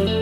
ม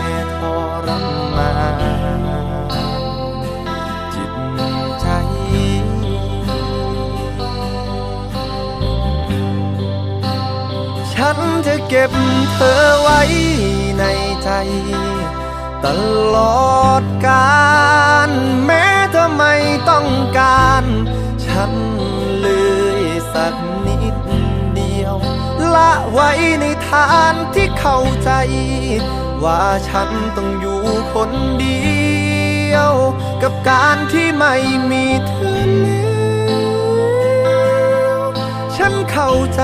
ฉันจะเก็บเธอไว้ในใจ ตลอดกาลแม้เธอไม่ต้องการ ฉันเลยสักนิดเดียว ละไว้ในฐานที่เข้าใจ ว่าฉันต้องอยู่คนเดียว กับการที่ไม่มีเธอแล้วฉันเข้าใจ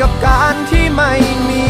กับการที่ไม่มี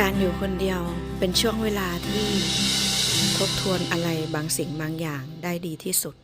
การอยู่คนเดียวเป็นช่วงเวลาที่ทบทวนอะไรบางสิ่งบางอย่างได้ดีที่สุด